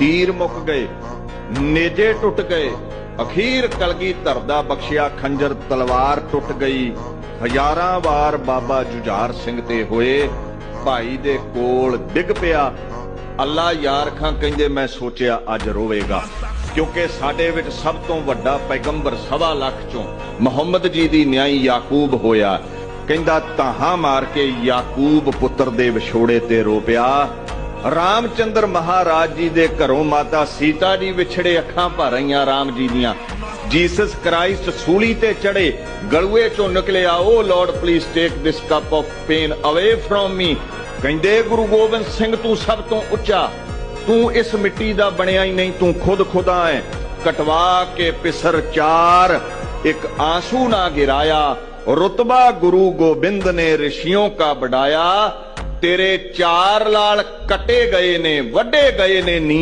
ਤੀਰ ਮੁੱਕ ਗਏ, ਨੇਜੇ ਟੁੱਟ ਗਏ, ਅਖੀਰ ਕਲਗੀ ਧਰਦਾ ਬਖਸ਼ਿਆ ਖੰਜਰ ਤਲਵਾਰ ਟੁੱਟ ਗਈ। ਹਜ਼ਾਰਾਂ ਵਾਰ ਬਾਬਾ ਜੁਝਾਰ ਸਿੰਘ ਤੇ ਹੋਏ, ਭਾਈ ਦੇ ਕੋਲ ਡਿੱਗ ਪਿਆ। ਅੱਲਾ ਯਾਰ ਖਾਂ ਕਹਿੰਦੇ, ਮੈਂ ਸੋਚਿਆ ਅੱਜ ਰੋਵੇਗਾ, ਕਿਉਂਕਿ ਸਾਡੇ ਵਿੱਚ ਸਭ ਤੋਂ ਵੱਡਾ ਪੈਗੰਬਰ ਸਵਾ ਲੱਖ ਚੋਂ ਮੁਹੰਮਦ ਜੀ ਦੀ ਨਿਆਈ ਯਾਕੂਬ ਹੋਇਆ। ਕਹਿੰਦਾ, ਤਾਹਾਂ ਮਾਰ ਕੇ ਯਾਕੂਬ ਪੁੱਤਰ ਦੇ ਵਿਛੋੜੇ ਤੇ ਰੋ ਪਿਆ ਰਾਮਚੰਦਰ ਮਹਾਰਾਜ ਜੀ ਦੇ ਘਰੋਂ ਮਾਤਾ ਸੀਤਾ ਜੀ ਵਿਛੜੇ ਅੱਖਾਂ ਭਰ ਰਹੀਆਂ ਰਾਮ ਜੀ ਦੀਆਂ। ਜੀਸਸ ਕ੍ਰਾਈਸਟ ਸੂਲੀ ਤੇ ਚੜੇ ਗਲੂਏ ਚੋਂ ਨਿਕਲਿਆ O Lord please take this cup of pain away from me ਕਹਿੰਦੇ, ਗੁਰੂ ਗੋਬਿੰਦ ਸਿੰਘ, ਤੂੰ ਸਭ ਤੋਂ ਉੱਚਾ। ਤੂੰ ਇਸ ਮਿੱਟੀ ਦਾ ਬਣਿਆ ਹੀ ਨਹੀਂ, ਤੂੰ ਖੁਦ ਖੁਦਾ ਹੈ। ਕਟਵਾ ਕੇ ਪਿਸਰ ਚਾਰ, ਇੱਕ ਆਂਸੂ ਨਾ ਗਿਰਾਇਆ। ਰਤਬਾ ਗੁਰੂ ਗੋਬਿੰਦ ਨੇ ਰਿਸ਼ੀਓਂ ਕਾ ਬੜਾਇਆ ਤੇਰੇ ਚਾਰ ਲਾਲ ਕੱਟੇ ਗਏ ਨੇ ਵੱਡੇ ਗਏ ਨੇ ਨੀਆਂ।